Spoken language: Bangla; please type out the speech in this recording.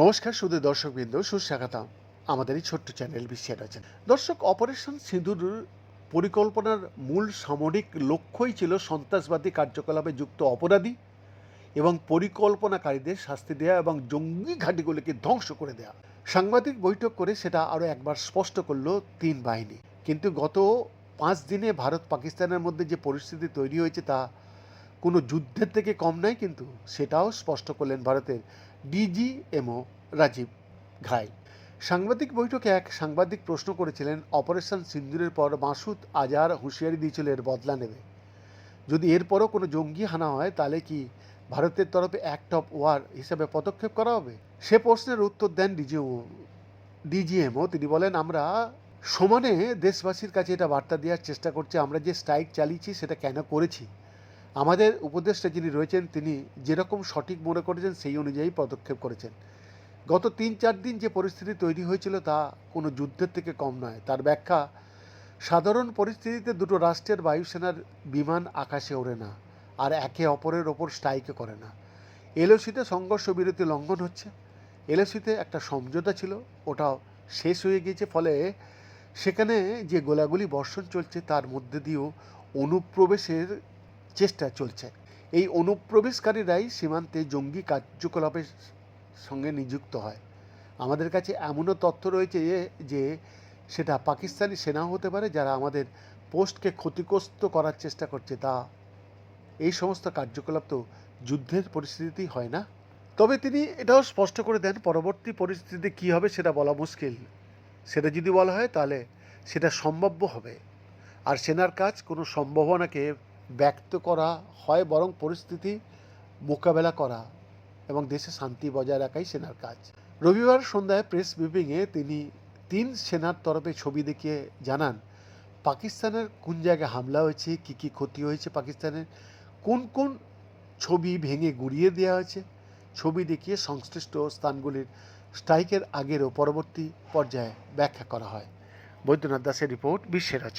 নমস্কার শুধু দর্শকবৃন্দ, সুস্বাগতম। আমাদের এই ছোট্ট চ্যানেল বিশ্বের আছেন দর্শক, অপারেশন সিঁদুর পরিকল্পনার মূল সামরিক লক্ষ্যই ছিল সন্ত্রাসবাদী কার্যকলাপে যুক্ত অপরাধী এবং পরিকল্পনাকারীদের শাস্তি দেওয়া এবং জঙ্গি ঘাঁটিগুলিকে ধ্বংস করে দেওয়া সাংবাদিক বৈঠক করে সেটা আরও একবার স্পষ্ট করল তিন বাহিনী। কিন্তু গত পাঁচ দিনে ভারত পাকিস্তানের মধ্যে যে পরিস্থিতি তৈরি হয়েছে তা কোনো যুদ্ধের থেকে কম নয় কিন্তু সেটাও স্পষ্ট করলেন ভারতের ডিজিএমও রাজীব ঘাই। সাংবাদিক বৈঠকে এক সাংবাদিক প্রশ্ন করেছিলেন, অপারেশন সিন্দুরের পর মাসুদ আজার হুঁশিয়ারি দিয়েছিল এর বদলা নেবে। যদি এরপরও কোনো জঙ্গি হানা হয়, তাহলে কি ভারতের তরফে অ্যাক্ট অফ ওয়ার হিসেবে পদক্ষেপ করা হবে? সে প্রশ্নের উত্তর দেন ডিজিও, ডিজিএমও। তিনি বলেন, আমরা সমানে দেশবাসীর কাছে এটা বার্তা দেওয়ার চেষ্টা করছি। আমরা যে স্ট্রাইক চালিয়েছি, সেটা কেন করেছি? আমাদের উপদেষ্টা যিনি রয়েছেন, তিনি যেরকম সঠিক মনে করেছেন, সেই অনুযায়ী পদক্ষেপ করেছেন। গত তিন চার দিন যে পরিস্থিতি তৈরি হয়েছিল তা কোনো যুদ্ধের থেকে কম নয়। তার ব্যাখ্যা, সাধারণ পরিস্থিতিতে দুটো রাষ্ট্রের বায়ুসেনার বিমান আকাশে ওড়ে না আর একে অপরের ওপর স্ট্রাইকে করে না। এলওসিতে সংঘর্ষ বিরতি লঙ্ঘন হচ্ছে। এলওসিতে একটা সমঝোতা ছিল, ওটাও শেষ হয়ে গিয়েছে, ফলে সেখানে যে গোলাগুলি বর্ষণ চলছে, তার মধ্যে দিয়েও অনুপ্রবেশের চেষ্টা চলছে। এই অনুপ্রবেশকারীরাই সীমান্তে জঙ্গি কার্যকলাপের সঙ্গে নিযুক্ত হয়। আমাদের কাছে এমনও তথ্য রয়েছে যে- সেটা পাকিস্তানি সেনাও হতে পারে যারা আমাদের পোস্টকে ক্ষতিগ্রস্ত করার চেষ্টা করছে। তা এই সমস্ত কার্যকলাপ তো যুদ্ধের পরিস্থিতি হয় না। তবে তিনি এটাও স্পষ্ট করে দেন, পরবর্তী পরিস্থিতিতে কী হবে সেটা বলা মুশকিল। সেটা যদি বলা হয় তাহলে সেটা সম্ভাব্য হবে। আর সেনার কাজ কোনো সম্ভাবনাকে ব্যক্ত করা হয় বরং পরিস্থিতি মোকাবেলা করা এবং দেশে শান্তি বজায় রাখাই সেনার কাজ। রবিবার সন্ধ্যায় প্রেস ব্রিফিংয়ে তিনি তিন সেনার তরফে ছবি দেখিয়ে জানান, পাকিস্তানের কোন জায়গায় হামলা হয়েছে, কী কী ক্ষতি হয়েছে পাকিস্তানের, কোন কোন ছবি ভেঙে গুড়িয়ে দেওয়া হয়েছে, ছবি দেখিয়ে সংশ্লিষ্ট স্থানগুলির স্ট্রাইকের আগের ও পরবর্তী পর্যায়ে ব্যাখ্যা করা হয়। বৈদ্যনাথ দাসের রিপোর্ট বিশ্বের আছে